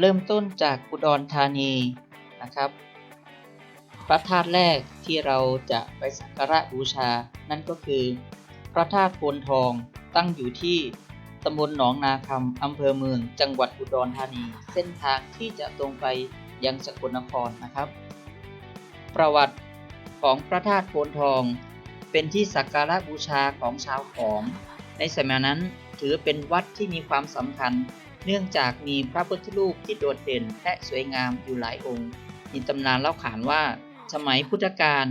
เริ่มต้นจากอุดรธานีนะครับ พระธาตุแรกที่เราจะไปสักการะบูชา นั่นก็คือ พระธาตุโพนทองตั้งอยู่ที่ตำบลหนองนาคำอำเภอเมือง จังหวัดอุดรธานี เส้นทางที่จะตรงไปยังสกลนครนะครับ ประวัติของพระธาตุโพนทอง เป็นที่สักการะบูชาของชาวขอม ในสมัยนั้นถือเป็นวัดที่มีความสำคัญ เนื่องจากมีพระพุทธรูปที่โดดเด่นและสวยงามอยู่หลายองค์ มีตำนานเล่าขานว่า สมัยพุทธกาล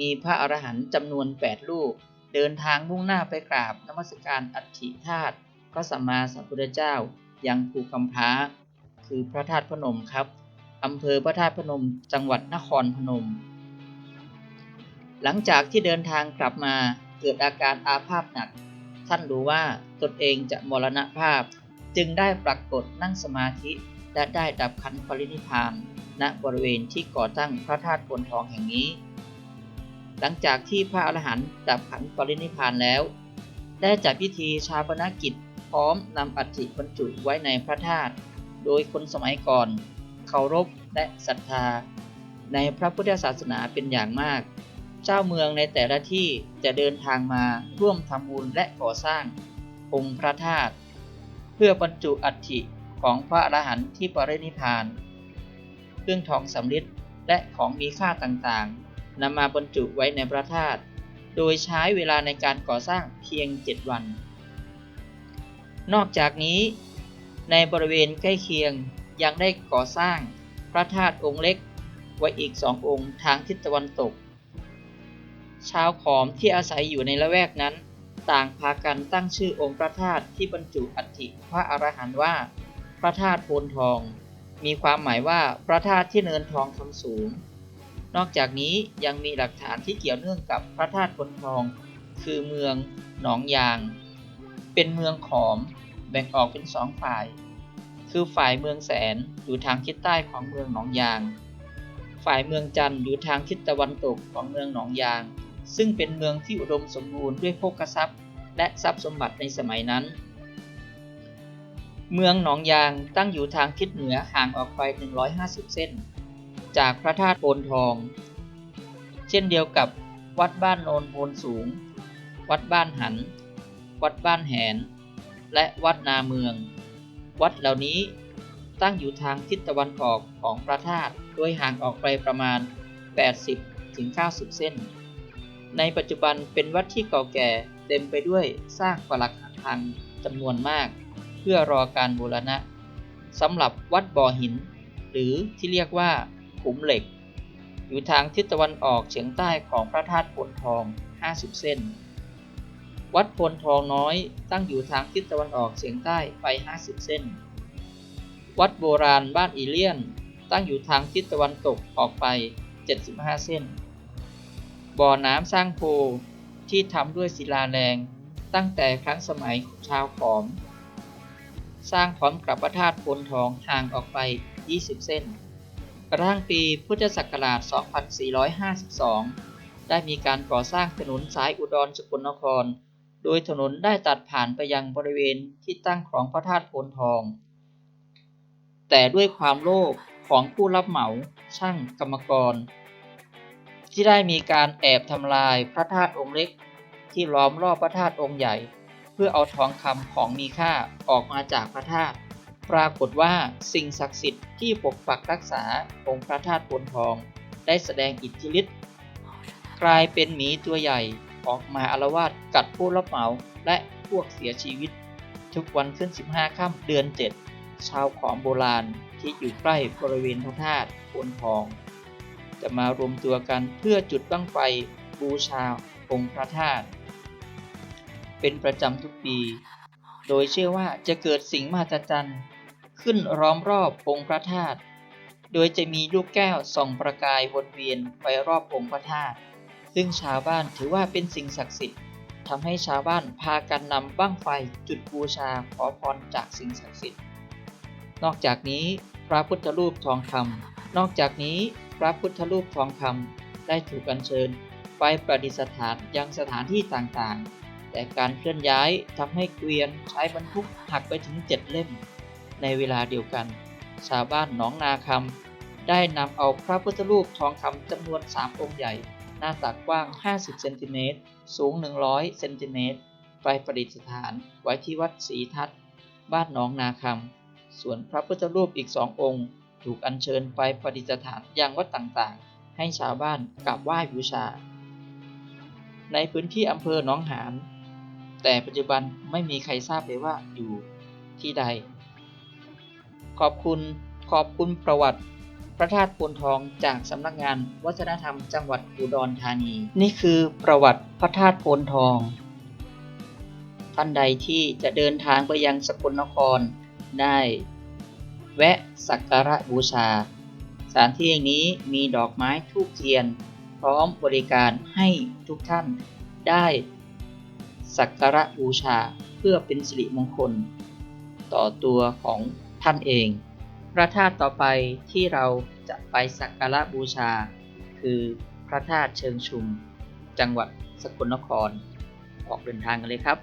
มีพระอรหันต์จำนวน 8 รูป เดินทางมุ่งหน้าไปกราบนมัสการอัฐิธาตุพระสัมมาสัมพุทธเจ้ายังภูกำพ้า คือพระธาตุพนมครับอำเภอพระธาตุพนม จังหวัดนครพนม หลังจากที่เดินทางกลับมาเกิดอาการอาภาพหนัก ท่านรู้ว่าตนเองจะมรณภาพ จึงได้ปรากฏนั่งสมาธิ และได้ดับขันปรินิพพานณบริเวณที่ก่อตั้งพระธาตุโพนทองแห่งนี้ หลังจากที่พระอรหันต์ดับขันปรินิพพานแล้ว ได้จัดพิธีชาปนกิจพร้อมนำอัฐิบรรจุไว้ในพระธาตุโดยคนสมัยก่อนเคารพและศรัทธา ในพระพุทธศาสนาเป็นอย่างมาก เจ้าเมืองในแต่ละที่จะเดินทางมาร่วมทำบุญและก่อสร้าง องค์พระธาตุเพื่อบรรจุอัฐิของพระอรหันต์ที่ปรินิพาน เครื่องทองสำริดและของมีค่าต่างๆนำมาบรรจุไว้ในพระธาตุโดยใช้เวลาในการก่อสร้างเพียง 7 วัน นอกจากนี้ในบริเวณใกล้เคียงยังได้ก่อสร้างพระธาตุองค์เล็ก ไว้อีกสององค์ทางทิศตะวันตก ชาวขอมที่อาศัยอยู่ในละแวกนั้น ต่างพากันตั้งชื่อองค์พระธาตุที่บรรจุอัฐิพระอรหันต์ว่า พระธาตุโพนทอง มีความหมายว่าพระธาตุที่เนินทองคำสูง นอกจากนี้ยังมีหลักฐานที่เกี่ยวเนื่องกับพระธาตุโพนทอง คือเมืองหนองยาง เป็นเมืองขอมแบ่งออกเป็นสองฝ่าย คือฝ่ายเมืองแสนอยู่ทางทิศใต้ของเมืองหนองยาง ฝ่ายเมืองจันทร์อยู่ทางทิศตะวันตกของเมืองหนองยาง ซึ่งเป็นเมืองที่อุดมสมบูรณ์ด้วยโภคทรัพย์ และทรัพย์สมบัติในสมัยนั้น เมืองหนองยางตั้งอยู่ทางทิศเหนือห่างออกไป 150 เส้น จากพระธาตุโพนทอง เช่นเดียวกับวัดบ้านโนนโพนสูง วัดบ้านหัน วัดบ้านแหน และวัดนาเมือง วัดเหล่านี้ตั้งอยู่ทางทิศตะวันออกของพระธาตุโดยห่างออกไปประมาณ 80-90 เส้น ในปัจจุบันเป็นวัดที่เก่าแก่เต็มไปด้วยซากปรักหักพังจำนวนมาก เพื่อรอการบูรณะสำหรับวัดบ่อหิน หรือที่เรียกว่าขุมเหล็ก อยู่ทางทิศตะวันออกเฉียงใต้ของพระธาตุโพนทอง 50 เส้น วัดโพนทองน้อยตั้งอยู่ทางทิศตะวันออกเฉียงใต้ไป 50 เส้น วัดโบราณบ้านอีเลียนตั้งอยู่ทางทิศตะวันตกออกไป 75 เส้น บ่อน้ำสร้างโพที่ทำด้วยศิลาแรง ตั้งแต่ครั้งสมัยชาวขอม สร้างพร้อมกับพระธาตุโพนทองห่างออกไป 20 เส้น กระทั่งปีพุทธศักราช 2452 ได้มีการก่อสร้างถนนสายอุดรสกลนคร โดยถนนได้ตัดผ่านไปยังบริเวณที่ตั้งของพระธาตุโพนทอง แต่ด้วยความโลภของผู้รับเหมาช่างกรรมกร ที่ได้มีการแอบทำลายพระธาตุองค์เล็ก ที่ล้อมรอบพระธาตุองค์ใหญ่ เพื่อเอาทองคำของมีค่าออกมาจากพระธาตุปรากฏว่าสิ่งศักดิ์สิทธิ์ที่ปกปักรักษาองค์พระธาตุโพนทอง ได้แสดงอิทธิฤทธิ์กลายเป็นหมีตัวใหญ่ออกมาอารวาสกัดผู้รับเหมาและพวกเสียชีวิต ทุกวันขึ้น 15 ค่ำเดือน 7 ชาวขอมโบราณที่อยู่ใกล้บริเวณพระธาตุโพนทอง จะมารวมตัวกันเพื่อจุดบั้งไฟบูชาองค์พระธาตุเป็นประจำทุกปี โดยเชื่อว่าจะเกิดสิ่งมหัศจรรย์ขึ้นล้อมรอบองค์พระธาตุโดยจะมีลูกแก้วส่องประกายวนเวียนไปรอบองค์พระธาตุซึ่งชาวบ้านถือว่าเป็นสิ่งศักดิ์สิทธิ์ทำให้ชาวบ้านพากันนำบั้งไฟจุดบูชาขอพรจากสิ่งศักดิ์สิทธิ์ นอกจากนี้พระพุทธรูปทองคำนอกจากนี้ พระพุทธรูปทองคำได้ถูกอัญเชิญ ไปประดิษฐานยังสถานที่ต่างๆ แต่การเคลื่อนย้ายทำให้เกวียนใช้บรรทุกหักไปถึง7เล่ม ในเวลาเดียวกัน ชาวบ้านหนองนาคำได้นำเอาพระพุทธรูปทองคำจำนวน3องค์ใหญ่ หน้าตักกว้าง 50 เซนติเมตร สูง 100 เซนติเมตร ไปประดิษฐานไว้ที่วัดศรีทัศน์ บ้านหนองนาคำส่วนพระพุทธรูปอีกสององค์ ถูกอัญเชิญไปประดิษฐานยังวัดต่างๆ ให้ชาวบ้านกราบไหว้บูชา ในพื้นที่อำเภอหนองหาน แต่ปัจจุบันไม่มีใครทราบเลยว่าอยู่ที่ใด ขอบคุณขอบคุณประวัติพระธาตุโพนทองจากสำนักงานวัฒนธรรมจังหวัดอุดรธานี นี่คือประวัติพระธาตุโพนทอง ท่านใดที่จะเดินทางไปยังสกลนครได้ แวะสักการะบูชา สถานที่แห่งนี้มีดอกไม้ทูบเทียน พร้อมบริการให้ทุกท่านได้สักการะบูชาเพื่อเป็นสิริมงคล ต่อตัวของท่านเอง พระธาตุต่อไปที่เราจะไปสักการะบูชา คือพระธาตุเชิงชุม จังหวัดสกลนคร ออกเดินทางกันเลยครับ